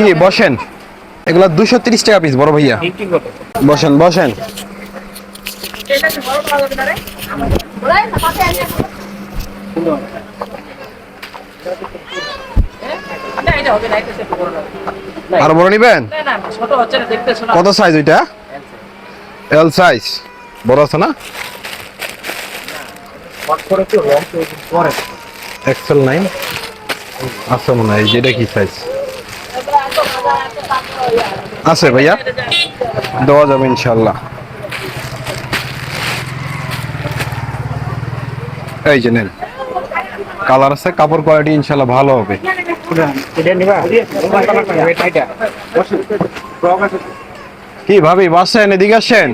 কি, বসেন। এগুলা দুশো তিরিশ টাকা পিস বড় ভাইয়া। বসেন বসেন। আর বড় নিবেন? কত সাইজ ওইটা? এল সাইজ বড় আছে না? এক্সেল নাইন আছে মনে হয় যেটা কি সাইজ আছে ভাইয়া? দেওয়া যাবে ইনশাল্লাহ এই যে নেন। কালার আছে, কাপড় কোয়ালিটি ইনশাল্লাহ ভালো হবে। কি ভাবি, বাসেন, এদিকে আসেন?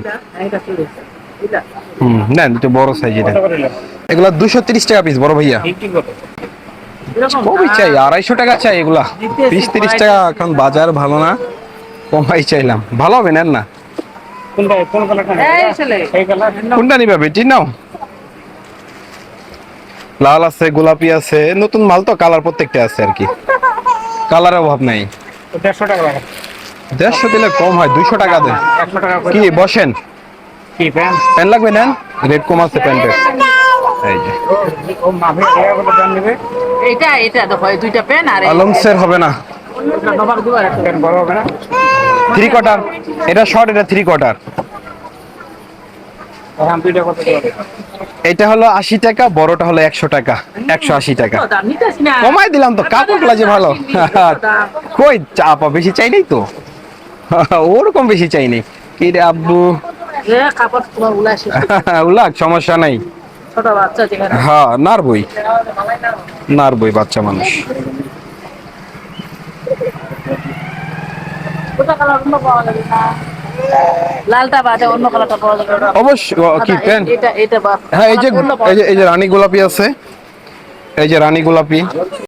হুম, নেন দুটো বড় সাইজ এটা এগুলা দুশো তিরিশ টাকা পিস বড় ভাইয়া। কমই চাই, আড়াইশো টাকা চাই এগুলা। বিশ তিরিশ টাকা এখন বাজার ভালো না। কমাই চাইলাম। ভালো হবে নেন না। কোনটা নিবে বেটি? নাও। লাল আছে গোলাপি আছে নতুন মাল তো কালার প্রত্যেকটা আছে আর কি। কালারের অভাব নাই। দেড়শো টাকা দেড়শো দিলে কম হয় দুইশো টাকা দেন কি বসেন। কি প্যান প্যান লাগবে নেন। রেড কম আছে প্যান্টের। এই যে। এটা এটা দেখো দুইটা আর আলমসের হবে না। থ্রি কোয়ার্টার এটা শর্ট এটা থ্রি কোয়ার্টার এটা হলো আশি টাকা বড়টা হলো একশো টাকা একশো আশি টাকা। কমাই দিলাম তো কাপড়গুলা যে ভালো। কই চাপা বেশি চাই নাই তো? ওরকম বেশি চাই নাই। কি রে আব্বু? কাপড় উলাক সমস্যা নাই। ছোট বাচ্চা যেখানে। হ্যাঁ নারবই। নারবই বাচ্চা মানুষ। ওটা কালার অন্য পাওয়া যাবে না। লালটা বাদে অন্য কালারটা পাওয়া যাবে না। কি আচ্ছা, এটা এটা বা হ্যাঁ অন্য এই যে এই যে রানী গোলাপি আছে। এই যে রানী গোলাপি।